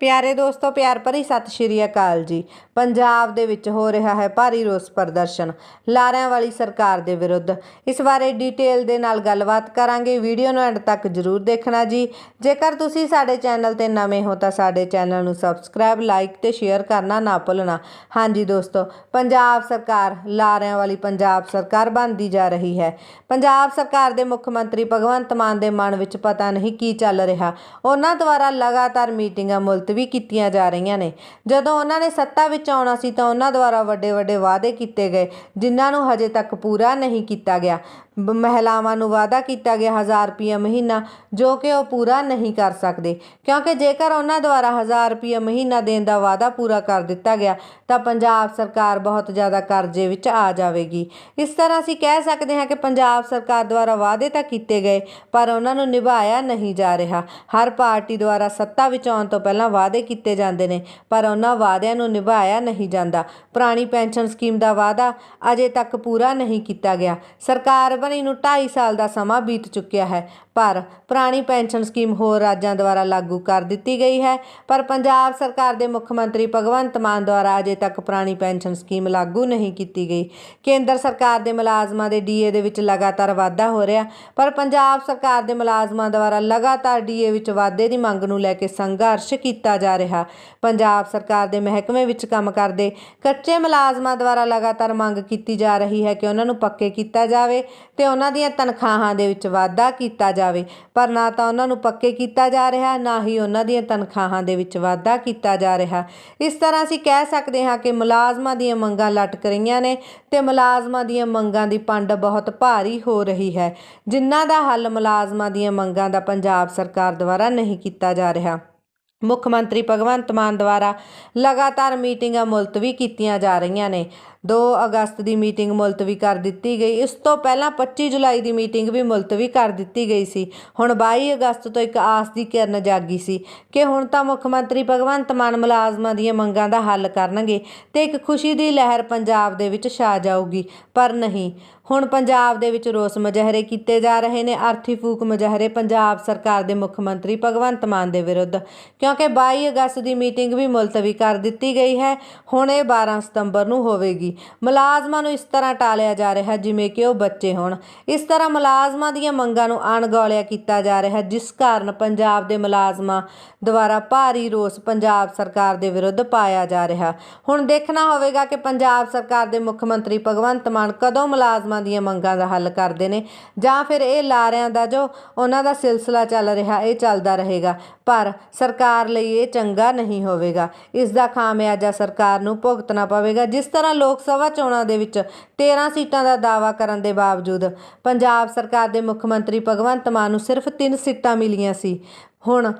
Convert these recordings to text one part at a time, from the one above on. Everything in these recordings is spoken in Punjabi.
ਪਿਆਰੇ ਦੋਸਤੋ, ਪਿਆਰ ਭਰੀ ਸਤਿ ਸ਼੍ਰੀ ਅਕਾਲ ਜੀ। ਪੰਜਾਬ ਦੇ ਵਿੱਚ ਹੋ ਰਿਹਾ ਹੈ ਭਾਰੀ ਰੋਸ ਪ੍ਰਦਰਸ਼ਨ, ਲਾਰਿਆਂ ਵਾਲੀ ਸਰਕਾਰ ਦੇ ਵਿਰੁੱਧ। ਇਸ ਬਾਰੇ ਡਿਟੇਲ ਦੇ ਨਾਲ ਗੱਲਬਾਤ ਕਰਾਂਗੇ। ਵੀਡੀਓ ਨੂੰ ਐਂਡ ਤੱਕ ਜਰੂਰ ਦੇਖਣਾ ਜੀ। ਜੇਕਰ ਤੁਸੀਂ ਸਾਡੇ ਚੈਨਲ ਤੇ ਨਵੇਂ ਹੋ, ਤਾਂ ਸਾਡੇ ਚੈਨਲ ਨੂੰ ਸਬਸਕ੍ਰਾਈਬ, ਲਾਈਕ ਤੇ ਸ਼ੇਅਰ ਕਰਨਾ ਨਾ ਭੁੱਲਣਾ। ਹਾਂਜੀ ਦੋਸਤੋ, ਪੰਜਾਬ ਸਰਕਾਰ, ਲਾਰਿਆਂ ਵਾਲੀ ਪੰਜਾਬ ਸਰਕਾਰ ਬਣਦੀ ਜਾ ਰਹੀ ਹੈ। ਪੰਜਾਬ ਸਰਕਾਰ ਦੇ ਮੁੱਖ ਮੰਤਰੀ ਭਗਵੰਤ ਮਾਨ ਦੇ ਮਨ ਵਿੱਚ ਪਤਾ ਨਹੀਂ ਕੀ ਚੱਲ ਰਿਹਾ। ਉਹਨਾਂ ਦੁਆਰਾ ਲਗਾਤਾਰ ਮੀਟਿੰਗਾਂ ਵੀ ਕੀਤੀਆਂ ਜਾ ਰਹੀਆਂ ਨੇ। ਜਦੋਂ ਉਹਨਾਂ ਨੇ ਸੱਤਾ ਵਿੱਚ ਆਉਣਾ ਸੀ ਤਾਂ ਉਹਨਾਂ ਦੁਆਰਾ ਵੱਡੇ ਵੱਡੇ ਵਾਅਦੇ ਕੀਤੇ ਗਏ, ਜਿਨ੍ਹਾਂ ਨੂੰ ਹਜੇ ਤੱਕ ਪੂਰਾ ਨਹੀਂ ਕੀਤਾ ਗਿਆ। ਮਹਿਲਾਵਾਂ ਨੂੰ ਵਾਅਦਾ ਕੀਤਾ ਗਿਆ 1000 ਰੁਪਏ ਮਹੀਨਾ, ਜੋ ਕਿ ਉਹ ਪੂਰਾ ਨਹੀਂ ਕਰ ਸਕਦੇ। ਕਿਉਂਕਿ ਜੇਕਰ ਉਹਨਾਂ ਦੁਆਰਾ 1000 ਰੁਪਏ ਮਹੀਨਾ ਦੇਣ ਦਾ ਵਾਅਦਾ ਪੂਰਾ ਕਰ ਦਿੱਤਾ ਗਿਆ, ਤਾਂ ਪੰਜਾਬ ਸਰਕਾਰ ਬਹੁਤ ਜ਼ਿਆਦਾ ਕਰਜ਼ੇ ਵਿੱਚ ਆ ਜਾਵੇਗੀ। ਇਸ ਤਰ੍ਹਾਂ ਅਸੀਂ ਕਹਿ ਸਕਦੇ ਹਾਂ ਕਿ ਪੰਜਾਬ ਸਰਕਾਰ ਦੁਆਰਾ ਵਾਅਦੇ ਤਾਂ ਕੀਤੇ ਗਏ, ਪਰ ਉਹਨਾਂ ਨੂੰ ਨਿਭਾਇਆ ਨਹੀਂ ਜਾ ਰਿਹਾ। ਹਰ ਪਾਰਟੀ ਦੁਆਰਾ ਸੱਤਾ ਵਿੱਚ ਆਉਣ ਤੋਂ ਪਹਿਲਾਂ ਵਾਅਦੇ ਕੀਤੇ ਜਾਂਦੇ ਨੇ, ਪਰ ਉਹਨਾਂ ਵਾਅਦਿਆਂ ਨੂੰ ਨਿਭਾਇਆ ਨਹੀਂ ਜਾਂਦਾ। ਪੁਰਾਣੀ ਪੈਨਸ਼ਨ ਸਕੀਮ ਦਾ ਵਾਅਦਾ ਅਜੇ ਤੱਕ ਪੂਰਾ ਨਹੀਂ ਕੀਤਾ ਗਿਆ। ਸਰਕਾਰ ਬਣੀ ਨੂੰ 2.5 ਸਾਲ ਦਾ ਸਮਾਂ ਬੀਤ ਚੁੱਕਿਆ ਹੈ, ਪਰ ਪੁਰਾਣੀ ਪੈਨਸ਼ਨ ਸਕੀਮ ਹੋਰ ਰਾਜਾਂ ਦੁਆਰਾ ਲਾਗੂ ਕਰ ਦਿੱਤੀ ਗਈ ਹੈ। ਪਰ ਪੰਜਾਬ ਸਰਕਾਰ ਦੇ ਮੁੱਖ ਮੰਤਰੀ ਭਗਵੰਤ ਮਾਨ ਦੁਆਰਾ ਅਜੇ ਤੱਕ ਪੁਰਾਣੀ ਪੈਨਸ਼ਨ ਸਕੀਮ ਲਾਗੂ ਨਹੀਂ ਕੀਤੀ ਗਈ। ਕੇਂਦਰ ਸਰਕਾਰ ਦੇ ਮੁਲਾਜ਼ਮਾਂ ਦੇ ਡੀਏ ਦੇ ਵਿੱਚ ਲਗਾਤਾਰ ਵਾਧਾ ਹੋ ਰਿਹਾ, ਪਰ ਪੰਜਾਬ ਸਰਕਾਰ ਦੇ ਮੁਲਾਜ਼ਮਾਂ ਦੁਆਰਾ ਲਗਾਤਾਰ ਡੀਏ ਵਿੱਚ ਵਾਧੇ ਦੀ ਮੰਗ ਨੂੰ ਲੈ ਕੇ ਸੰਘਰਸ਼ ਕੀਤਾ ਕੀਤਾ ਜਾ ਰਿਹਾ। ਪੰਜਾਬ ਸਰਕਾਰ ਦੇ ਮਹਿਕਮੇ ਵਿੱਚ ਕੰਮ ਕਰਦੇ ਕੱਚੇ ਮੁਲਾਜ਼ਮਾਂ ਦੁਆਰਾ ਲਗਾਤਾਰ ਮੰਗ ਕੀਤੀ ਜਾ ਰਹੀ ਹੈ ਕਿ ਉਹਨਾਂ ਨੂੰ ਪੱਕੇ ਕੀਤਾ ਜਾਵੇ ਤੇ ਉਹਨਾਂ ਦੀਆਂ ਤਨਖਾਹਾਂ ਦੇ ਵਿੱਚ ਵਾਧਾ ਕੀਤਾ ਜਾਵੇ। ਪਰ ਨਾ ਤਾਂ ਉਹਨਾਂ ਨੂੰ ਪੱਕੇ ਕੀਤਾ ਜਾ ਰਿਹਾ, ਨਾ ਹੀ ਉਹਨਾਂ ਦੀਆਂ ਤਨਖਾਹਾਂ ਦੇ ਵਿੱਚ ਵਾਧਾ ਕੀਤਾ ਜਾ ਰਿਹਾ। ਇਸ ਤਰ੍ਹਾਂ ਅਸੀਂ ਕਹਿ ਸਕਦੇ ਹਾਂ ਕਿ ਮੁਲਾਜ਼ਮਾਂ ਦੀਆਂ ਮੰਗਾਂ ਲਟਕ ਰਹੀਆਂ ਨੇ ਤੇ ਮੁਲਾਜ਼ਮਾਂ ਦੀਆਂ ਮੰਗਾਂ ਦੀ ਪੰਡ ਬਹੁਤ ਭਾਰੀ ਹੋ ਰਹੀ ਹੈ। ਜਿਨ੍ਹਾਂ ਦਾ ਹੱਲ ਮੁਲਾਜ਼ਮਾਂ ਦੀਆਂ ਮੰਗਾਂ ਦਾ ਪੰਜਾਬ ਸਰਕਾਰ ਦੁਆਰਾ ਨਹੀਂ ਕੀਤਾ ਜਾ ਰਿਹਾ। ਮੁੱਖ ਮੰਤਰੀ ਭਗਵੰਤ ਮਾਨ ਦੁਆਰਾ ਲਗਾਤਾਰ ਮੀਟਿੰਗਾਂ ਮੁਲਤਵੀ ਕੀਤੀਆਂ ਜਾ ਰਹੀਆਂ ਨੇ। 2 ਅਗਸਤ ਦੀ ਮੀਟਿੰਗ ਮੁਲਤਵੀ ਕਰ ਦਿੱਤੀ ਗਈ। ਇਸ ਤੋਂ ਪਹਿਲਾਂ 25 ਜੁਲਾਈ ਦੀ ਮੀਟਿੰਗ ਵੀ ਮੁਲਤਵੀ ਕਰ ਦਿੱਤੀ ਗਈ ਸੀ। ਹੁਣ 22 ਅਗਸਤ ਤੋਂ ਇੱਕ ਆਸ ਦੀ ਕਿਰਨ ਜਾਗੀ ਸੀ ਕਿ ਹੁਣ ਤਾਂ ਮੁੱਖ ਮੰਤਰੀ ਭਗਵੰਤ ਮਾਨ ਮੁਲਾਜ਼ਮਾਂ ਦੀਆਂ ਮੰਗਾਂ ਦਾ ਹੱਲ ਕਰਨਗੇ ਤੇ ਇੱਕ ਖੁਸ਼ੀ ਦੀ ਲਹਿਰ ਪੰਜਾਬ ਦੇ ਵਿੱਚ ਛਾ ਜਾਊਗੀ। ਪਰ ਨਹੀਂ, ਹੁਣ ਪੰਜਾਬ ਦੇ ਵਿੱਚ ਰੋਸ ਮੁਜ਼ਾਹਰੇ ਕੀਤੇ ਜਾ ਰਹੇ ਨੇ। ਅਰਥੀ ਫੂਕ ਮੁਜ਼ਾਹਰੇ ਪੰਜਾਬ ਸਰਕਾਰ ਦੇ ਮੁੱਖ ਮੰਤਰੀ ਭਗਵੰਤ ਮਾਨ ਦੇ ਵਿਰੁੱਧ। ਕਿਉਂਕਿ 22 ਅਗਸਤ ਦੀ ਮੀਟਿੰਗ ਵੀ ਮੁਲਤਵੀ ਕਰ ਦਿੱਤੀ ਗਈ ਹੈ। ਹੁਣ ਇਹ 12 ਸਤੰਬਰ ਨੂੰ ਹੋਵੇਗੀ। ਮੁਲਾਜ਼ਮਾਂ ਨੂੰ ਇਸ ਤਰ੍ਹਾਂ ਟਾਲਿਆ ਜਾ ਰਿਹਾ ਜਿਵੇਂ ਕਿ ਉਹ ਬੱਚੇ ਹੋਣ। ਇਸ ਤਰ੍ਹਾਂ ਮੁਲਾਜ਼ਮਾਂ ਦੀਆਂ ਮੰਗਾਂ ਨੂੰ ਅਣਗੌਲਿਆ ਕੀਤਾ ਜਾ ਰਿਹਾ ਜਿਸ ਕਾਰਨ ਪੰਜਾਬ ਦੇ ਮੁਲਾਜ਼ਮਾਂ ਦੁਆਰਾ ਭਾਰੀ ਰੋਸ ਪੰਜਾਬ ਸਰਕਾਰ ਦੇ ਵਿਰੁੱਧ ਪਾਇਆ ਜਾ ਰਿਹਾ। ਹੁਣ ਦੇਖਣਾ ਹੋਵੇਗਾ ਕਿ ਪੰਜਾਬ ਸਰਕਾਰ ਦੇ ਮੁੱਖ ਮੰਤਰੀ ਭਗਵੰਤ ਮਾਨ ਕਦੋਂ ਮੁਲਾਜ਼ਮਾਂ ਦੀਆਂ ਮੰਗਾਂ ਦਾ ਹੱਲ ਕਰਦੇ ਨੇ, ਜਾਂ ਫਿਰ ਇਹ ਲਾਰਿਆਂ ਦਾ ਜੋ ਉਹਨਾਂ ਦਾ ਸਿਲਸਿਲਾ ਚੱਲ ਰਿਹਾ, ਇਹ ਚੱਲਦਾ ਰਹੇਗਾ। ਪਰ ਸਰਕਾਰ ਲਈ ਇਹ ਚੰਗਾ ਨਹੀਂ ਹੋਵੇਗਾ। ਇਸ ਦਾ ਖਾਮਿਆਜਾ ਸਰਕਾਰ ਨੂੰ ਭੁਗਤਣਾ ਪਵੇਗਾ। ਜਿਸ ਤਰ੍ਹਾਂ ਲੋਕ ਸਭਾ ਚੋਣਾਂ ਦੇ ਵਿੱਚ 13 ਸੀਟਾਂ ਦਾ ਦਾਅਵਾ ਕਰਨ ਦੇ ਬਾਵਜੂਦ ਪੰਜਾਬ ਸਰਕਾਰ ਦੇ ਮੁੱਖ ਮੰਤਰੀ ਭਗਵੰਤ ਮਾਨ ਨੂੰ ਸਿਰਫ 3 ਸੀਟਾਂ ਮਿਲੀਆਂ ਸੀ। ਹੁਣ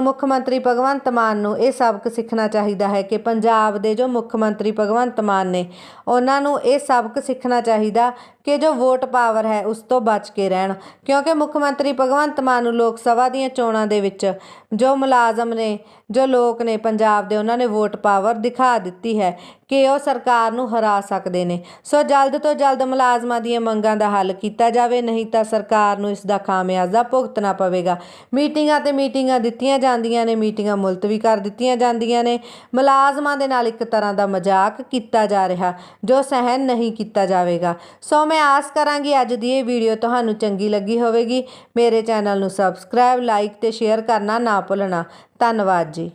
ਮੁੱਖ ਮੰਤਰੀ ਭਗਵੰਤ ਮਾਨ ਨੂੰ ਇਹ ਸਬਕ ਸਿੱਖਣਾ ਚਾਹੀਦਾ ਹੈ ਕਿ ਪੰਜਾਬ ਦੇ ਜੋ ਮੁੱਖ ਮੰਤਰੀ ਭਗਵੰਤ ਮਾਨ ਨੇ, ਉਹਨਾਂ ਨੂੰ ਇਹ ਸਬਕ ਸਿੱਖਣਾ ਚਾਹੀਦਾ ਕਿ ਜੋ ਵੋਟ ਪਾਵਰ ਹੈ ਉਸ ਤੋਂ ਬਚ ਕੇ ਰਹਿਣ। ਕਿਉਂਕਿ ਮੁੱਖ ਮੰਤਰੀ ਭਗਵੰਤ ਮਾਨ ਨੂੰ ਲੋਕ ਸਭਾ ਦੀਆਂ ਚੋਣਾਂ ਦੇ ਵਿੱਚ ਜੋ ਮੁਲਾਜ਼ਮ ਨੇ, ਜੋ ਲੋਕ ਨੇ, ਪੰਜਾਬ ਦੇ ਉਹਨਾਂ ਨੇ ਵੋਟ ਪਾਵਰ ਦਿਖਾ ਦਿੱਤੀ ਹੈ ਕਿ ਉਹ ਸਰਕਾਰ ਨੂੰ ਹਰਾ ਸਕਦੇ ਨੇ। ਸੋ ਜਲਦ ਤੋਂ ਜਲਦ ਮੁਲਾਜ਼ਮਾਂ ਦੀਆਂ ਮੰਗਾਂ ਦਾ ਹੱਲ ਕੀਤਾ ਜਾਵੇ, ਨਹੀਂ ਤਾਂ ਸਰਕਾਰ ਨੂੰ ਇਸ ਦਾ ਖਾਮਿਆਜ਼ਾ ਭੁਗਤਣਾ ਪਵੇਗਾ। ਮੀਟਿੰਗਾਂ ਤੇ ਮੀਟਿੰਗਾਂ ਦਿੱਤੀਆਂ ਜਾਂਦੀਆਂ ਨੇ, ਮੀਟਿੰਗਾਂ ਮੁਲਤਵੀ ਕਰ ਦਿੱਤੀਆਂ ਜਾਂਦੀਆਂ ਨੇ। ਮੁਲਾਜ਼ਮਾਂ ਦੇ ਨਾਲ ਇੱਕ ਤਰ੍ਹਾਂ ਦਾ ਮਜ਼ਾਕ ਕੀਤਾ ਜਾ ਰਿਹਾ, ਜੋ ਸਹਿਨ ਨਹੀਂ ਕੀਤਾ ਜਾਵੇਗਾ। ਸੋ ਮੈਂ ਆਸ ਕਰਾਂਗੀ ਅੱਜ ਦੀ ਇਹ ਵੀਡੀਓ ਤੁਹਾਨੂੰ ਚੰਗੀ ਲੱਗੀ ਹੋਵੇਗੀ। ਮੇਰੇ ਚੈਨਲ ਨੂੰ ਸਬਸਕ੍ਰਾਈਬ, ਲਾਈਕ ਤੇ ਸ਼ੇਅਰ ਕਰਨਾ ਨਾ ਭੁੱਲਣਾ। ਧੰਨਵਾਦ ਜੀ।